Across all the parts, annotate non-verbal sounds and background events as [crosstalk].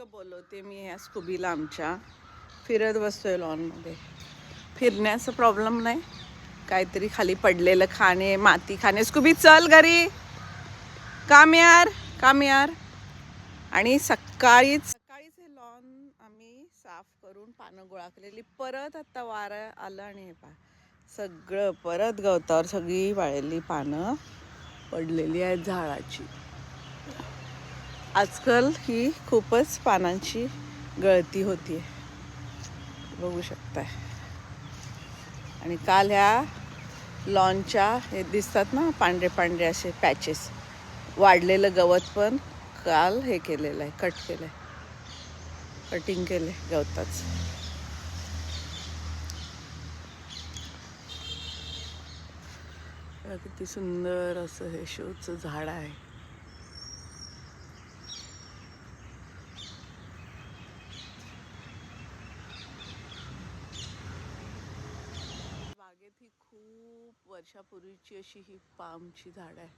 इतकं बोलवते मी ह्या स्कुबीला आमच्या. फिरत बसतोय लॉनमध्ये फिरण्याचा प्रॉब्लेम नाही. काहीतरी खाली पडलेलं खाणे माती खाणे. स्कुबी चल घरी. काम यार काम यार आणि सकाळीच सकाळीच हे लॉन आम्ही साफ करून पानं गोळा केलेली. परत आता वारं आलं आणि हे पा सगळं परत गवतावर सगळी वाळलेली पानं पडलेली आहेत झाडाची. आजकाल ही खूपच पानांची गळती होतीये. बघू शकताय. आणि काल ह्या लॉनच्या हे दिसतात ना पांढरे पांढरे असे पॅचेस वाढलेलं गवत पण काल हे केलेलं आहे कट केलं आहे कटिंग केले गवताच किती सुंदर असं हे शोचं झाड आहे बागेत ही खूप वर्षापूर्वीची अशी ही पामची झाड आहे.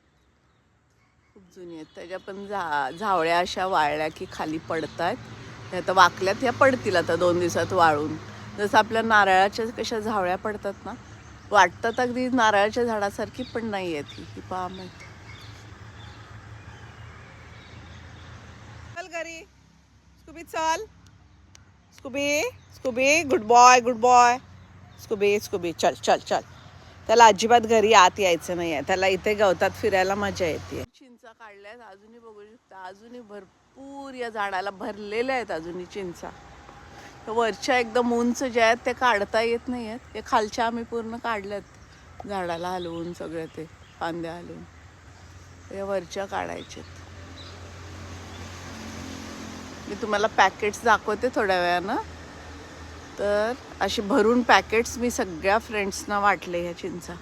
खूप जुनी आहेत. त्याच्या पण झा झावळ्या अशा वाळल्या की खाली पडतात त्या आता वाकल्यात ह्या पडतील आता दोन दिवसात वाळून. जसं आपल्या नारळाच्या कशा झावळ्या पडतात ना वाटतात अगदी नारळाच्या झाडासारखी पण नाही आहेत ही ही पाम आहेत. चल घरी. स्कुबी चल. Scooby Scooby good boy good boy. Scooby Scooby चल चल चल. त्याला अजिबात घरी आत यायचं नाही आहे त्याला इथे गवतात फिरायला मजा येते. चिंचा काढल्यात अजूनही बघू शकता. अजूनही भरपूर या झाडाला भरलेल्या आहेत अजूनही चिंचा. तर वरच्या एकदम उंच ज्या आहेत ते काढता येत नाही आहेत ते खालच्या आम्ही पूर्ण काढल्यात झाडाला हलवून सगळे ते फांद्या हलवून. या वरच्या काढायच्यात. मी तुम्हाला पॅकेट्स दाखवते थोड्या वेळानं. तर अशी भरून पॅकेट्स मी सगळ्या फ्रेंड्सना वाटले ह्या चिंचा.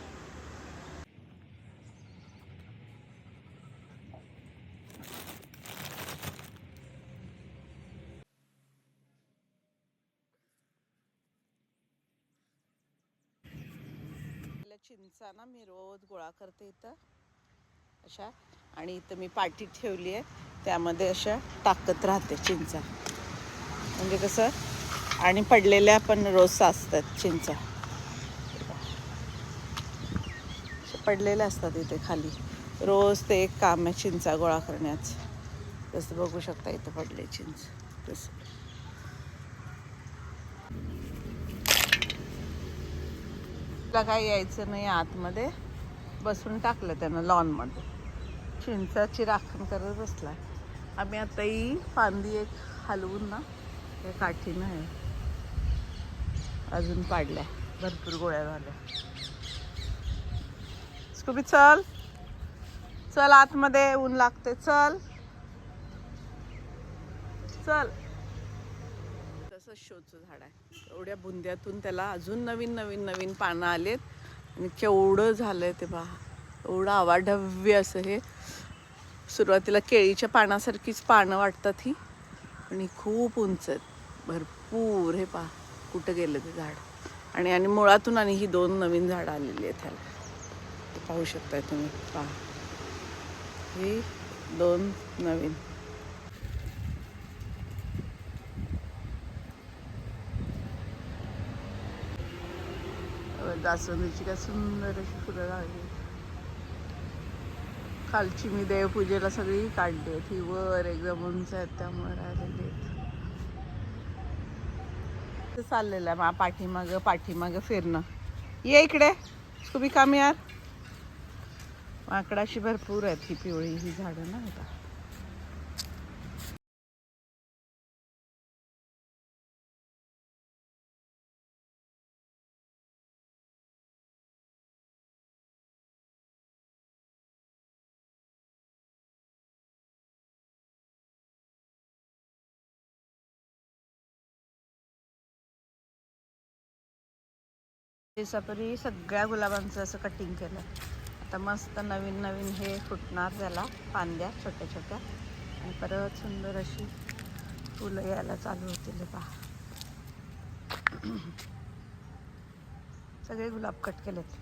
आपल्या चिंचा ना मी रोज गोळा करते इथं. अशा. आणि इथं मी पाटी ठेवली आहे. त्यामध्ये अशा टाकत राहते चिंचा. म्हणजे कसं आणि पडलेल्या पण रोज असतात चिंचा. पडलेल्या असतात इथे खाली. रोज ते एक काम आहे चिंचा गोळा करण्याचं जसं बघू शकता इथं पडले चिंच. तसं. तुला काही यायचं नाही आतमध्ये. बसून टाकलं त्यानं लॉनमध्ये. चिंचाची राखण करत बसला. आम्ही आताही फांदी एक हलवून ना त्या काठीनं आहे. अजून पाडल्या. भरपूर गोळ्या झाल्या. स्कुबी चल. चल आतमध्ये ऊन लागते चल. चल. तसंच शोचं झाड आहे. एवढ्या बुंद्यातून त्याला अजून नवीन नवीन नवीन पानं आलेत. आणि केवढं झालंय ते पहा. एवढं आवाढव्य असं हे. सुरुवातीला केळीच्या पानासारखीच पानं वाटतात ही. आणि खूप उंच आहेत. भरपूर हे पहा. कुठं गेलं ते झाड. आणि आणि मुळातून आणि ही दोन नवीन झाडं आलेली आहेत ह्याला. ते पाहू शकताय तुम्ही. पहा. ही दोन नवीन. जास्वंदीची काय सुंदर अशी फुलं लागली खालची मी देवपूजेला सगळी काढली आहेत. ही वर एकदम उंच आहेत त्यामुळे राहिलेली आहेत. ते चाललेलं आहे मा पाठीमागं पाठीमागं फिरणं. ये इकडे तुम्ही काम यार माकडाशी भरपूर आहेत ही पिवळी ही झाडं ना आता. दिवसापूर्वी सगळ्या गुलाबांचं असं कटिंग केलं आता मस्त नवीन नवीन हे फुटणार त्याला पांद्या छोट्या छोट्या. आणि परत सुंदर अशी फुलं यायला चालू होतील पहा. [clears throat] सगळे गुलाब कट केलेत.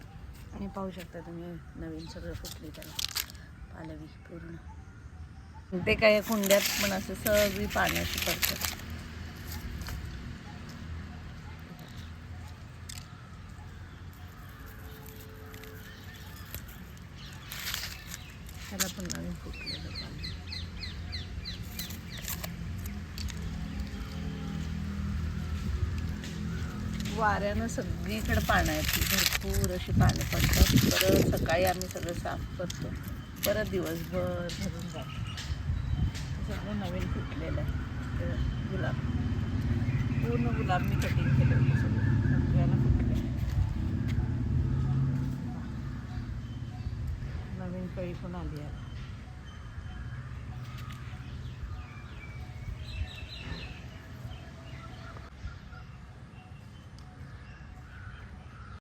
आणि पाहू शकता तुम्ही नवीन सगळं फुटली त्याला. पालवी पूर्ण. ते काय कुंड्यात पण असं सगळी पाण्याची पडतात. त्याला पण नवीन फुटलेलं पाणी वाऱ्यानं सगळीकडे पानं आहेत. भरपूर अशी पानं पडतात. परत सकाळी आम्ही सगळं साफ करतो. परत दिवसभर भरून जातो. सगळं नवीन फुटलेलं आहे. गुलाब. पूर्ण गुलाब मी कटिंग केलं होतं सगळं सगळ्याला फुटले नवीन कळी पण आली आहे